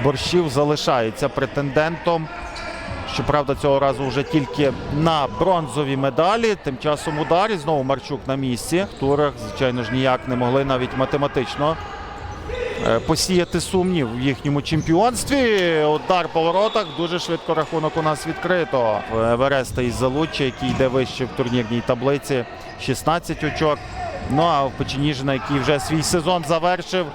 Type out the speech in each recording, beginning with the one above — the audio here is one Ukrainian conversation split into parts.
борщів залишається претендентом. Щоправда, цього разу вже тільки на бронзові медалі. Тим часом удар і знову Марчук на місці. Турах, звичайно ж, ніяк не могли навіть математично е, посіяти сумнів в їхньому чемпіонстві. Удар по воротах. Дуже швидко рахунок у нас відкрито. В Евереста із Залуччя, який йде вище в турнірній таблиці, 16 очок. Ну а в Печеніжина, який вже свій сезон завершив.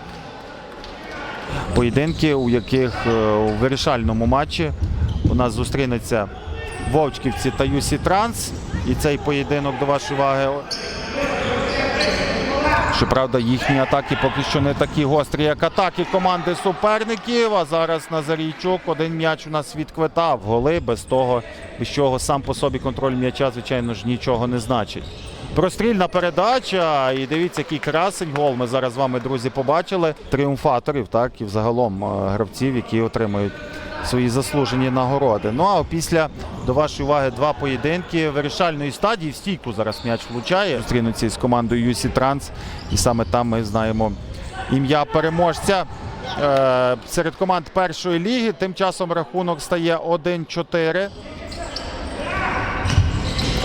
Поєдинки, у яких е, у вирішальному матчі у нас зустрінеться Вовчківці та Юсі Транс. І цей поєдинок до вашої уваги. Щоправда, їхні атаки поки що не такі гострі, як атаки команди суперників. А зараз Назарійчук один м'яч у нас відквитав. Голи без того, без чого сам по собі контроль м'яча, звичайно ж, нічого не значить. Прострільна передача. І дивіться, який красень гол. Ми зараз з вами, друзі, побачили. Тріумфаторів, так, і взагалом е, гравців, які отримують свої заслужені нагороди. Ну а після до вашої уваги два поєдинки вирішальної стадії в стійку зараз м'яч влучає. Зустрінуться із командою Юсі Транс. І саме там ми знаємо ім'я переможця. Е, серед команд першої ліги. Тим часом рахунок стає 1-4.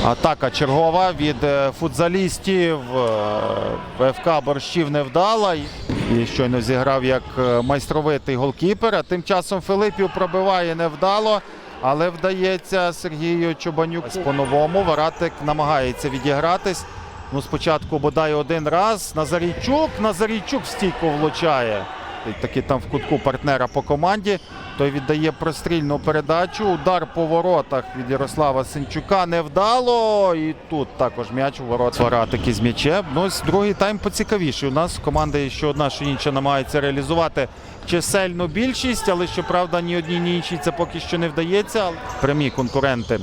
Атака чергова від е, футзалістів. е, ФК Борщів невдала. І щойно зіграв як е, майстровитий голкіпер. А тим часом Филипів пробиває невдало. Але вдається Сергію Чубанюку по-новому. Варатик намагається відігратись. Ну, спочатку бодай один раз. Назарійчук. Назарійчук в стійку влучає. Таки там в кутку партнера по команді. Той віддає прострільну передачу. Удар по воротах від Ярослава Сенчука невдало. І тут також м'яч у ворот Варатики з м'ячем. Ну, другий тайм поцікавіший. У нас команда що одна, що інша намагається реалізувати чисельну більшість, але щоправда, ні одній, ні іншій це поки що не вдається. Прямі конкуренти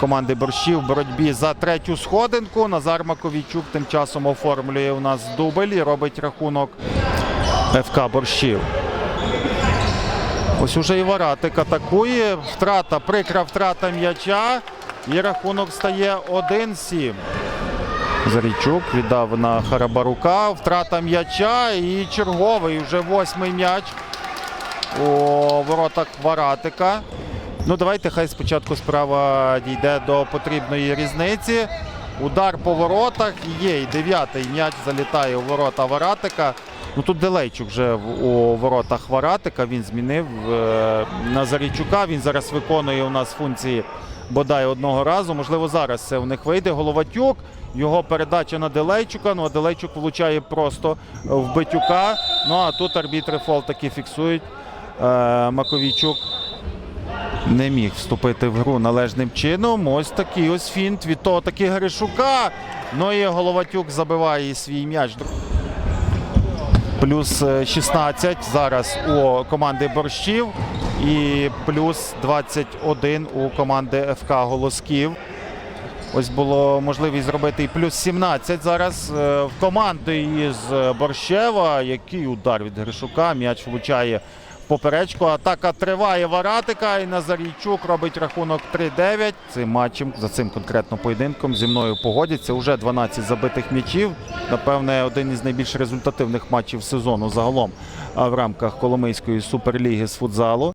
команди борщів в боротьбі за третю сходинку. Назар Маковійчук тим часом оформлює у нас дубль і робить рахунок ФК борщів. Ось уже і Варатик атакує. Втрата, прикра втрата м'яча. І рахунок стає 1-7. Зарічук віддав на Харабарука. Втрата м'яча і черговий вже восьмий м'яч у воротах Варатика. Ну, давайте хай спочатку справа дійде до потрібної різниці. Удар по воротах є. І дев'ятий м'яч залітає у ворота Варатика. Ну тут Делейчук вже у воротах Варатика. Він змінив е, Назарійчука. Він зараз виконує у нас функції бодай одного разу. Можливо, зараз це у них вийде. Головатюк. Його передача на Делейчука. Ну а Делейчук влучає просто в Битюка. Ну а тут арбітри фол таки фіксують. Е, Маковійчук не міг вступити в гру належним чином. Ось такий ось фінт від того таки Гришука. Ну і Головатюк забиває свій м'яч. Плюс е, 16 зараз у команди борщів і плюс 21 у команди ФК Голосків. Ось було можливість зробити і плюс 17 зараз е, в команди із е, Борщева. Який удар від Гришука. М'яч влучає поперечку. Атака триває Варатика. І Назарійчук робить рахунок 3-9. Цим матчем, за цим конкретно поєдинком зі мною погодяться. Уже 12 забитих м'ячів. Напевне, один із найбільш результативних матчів сезону загалом в рамках Коломийської суперліги з футзалу.